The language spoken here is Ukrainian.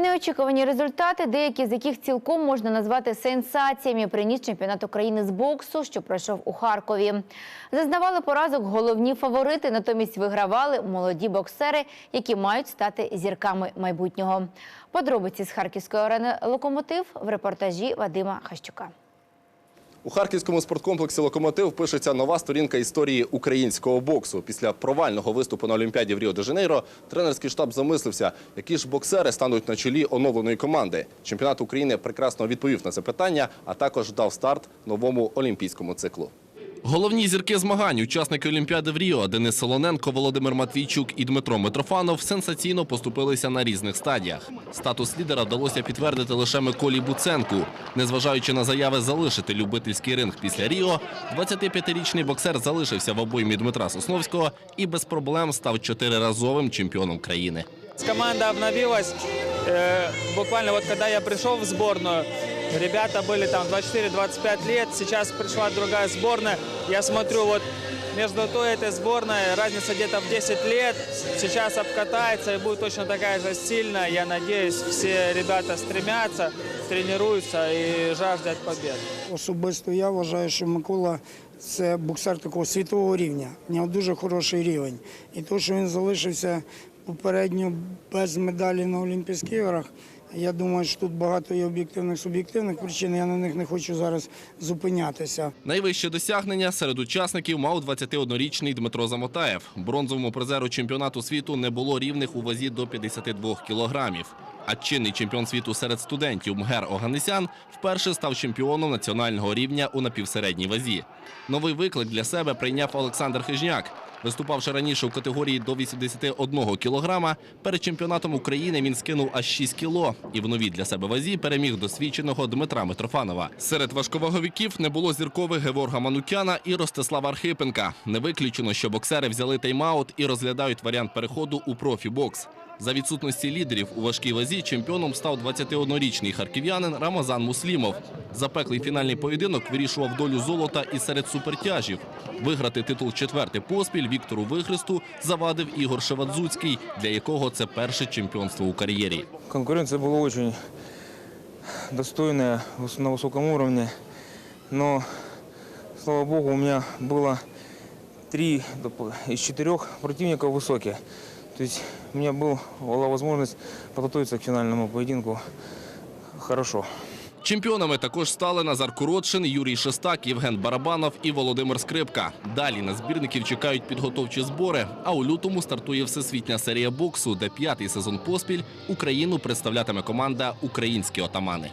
Неочікувані результати, деякі з яких цілком можна назвати сенсаціями, приніс чемпіонат України з боксу, що пройшов у Харкові. Зазнавали поразок головні фаворити, натомість вигравали молоді боксери, які мають стати зірками майбутнього. Подробиці з харківської арени локомотив в репортажі Вадима Хащука. У харківському спорткомплексі Локомотив пишеться нова сторінка історії українського боксу. Після провального виступу на Олімпіаді в Ріо-де-Жанейро тренерський штаб замислився, які ж боксери стануть на чолі оновленої команди. Чемпіонат України прекрасно відповів на це питання, а також дав старт новому олімпійському циклу. Головні зірки змагань, учасники Олімпіади в Ріо Денис Солоненко, Володимир Матвійчук і Дмитро Митрофанов сенсаційно поступилися на різних стадіях. Статус лідера вдалося підтвердити лише Миколі Буценку. Незважаючи на заяви залишити любительський ринг після Ріо, 25-річний боксер залишився в обоймі Дмитра Сосновського і без проблем став чотириразовим чемпіоном країни. Команда обновилась. Э, буквально вот когда я пришел в сборную, ребята были там 24-25 лет, сейчас пришла другая сборная. Я смотрю, вот между той и этой сборной разница где-то в 10 лет. Сейчас обкатается и будет точно такая же сильная. Я надеюсь, все ребята стремятся, тренируются и жаждут побед. Особисто я вважаю, що Микола це боксер такого світового рівня. У нього дуже хороший рівень. І те, що він залишився попередньо без медалі на Олімпійських іграх, Я думаю, що тут багато є об'єктивних суб'єктивних причин. Я на них не хочу зараз зупинятися. Найвище досягнення серед учасників мав 21-річний Дмитро Замотаєв. Бронзовому призеру чемпіонату світу не було рівних у вазі до 52 кілограмів. А чинний чемпіон світу серед студентів Мгер Оганесян вперше став чемпіоном національного рівня у напівсередній вазі. Новий виклик для себе прийняв Олександр Хижняк. Виступавши раніше у категорії до 81 кілограма, перед чемпіонатом України він скинув аж 6 кіло і в новій для себе вазі переміг досвідченого Дмитра Митрофанова. Серед важковаговиків не було зіркових Геворга Манукяна і Ростислава Архипенка. Не виключено, що боксери взяли тайм-аут і розглядають варіант переходу у профі-бокс. За відсутності лідерів у важкій вазі чемпіоном став 21-річний харків'янин Рамазан Муслімов. Запеклий фінальний поєдинок вирішував долю золота і серед супертяжів. Виграти титул четвертий поспіль Віктору Вихресту завадив Ігор Шевадзуцький, для якого це перше чемпіонство у кар'єрі. Конкуренция была очень достойная, выс- на высоком уровне. Но, слава богу, у меня было три доп- из четырех противников высокие. То есть у меня был, была возможность подготовиться к финальному поединку хорошо. Чемпіонами також стали Назар Куротшин, Юрій Шестак, Євген Барабанов і Володимир Скрипка. Далі на збірників чекають підготовчі збори. А у лютому стартує всесвітня серія боксу, де п'ятий сезон поспіль Україну представлятиме команда Українські отамани.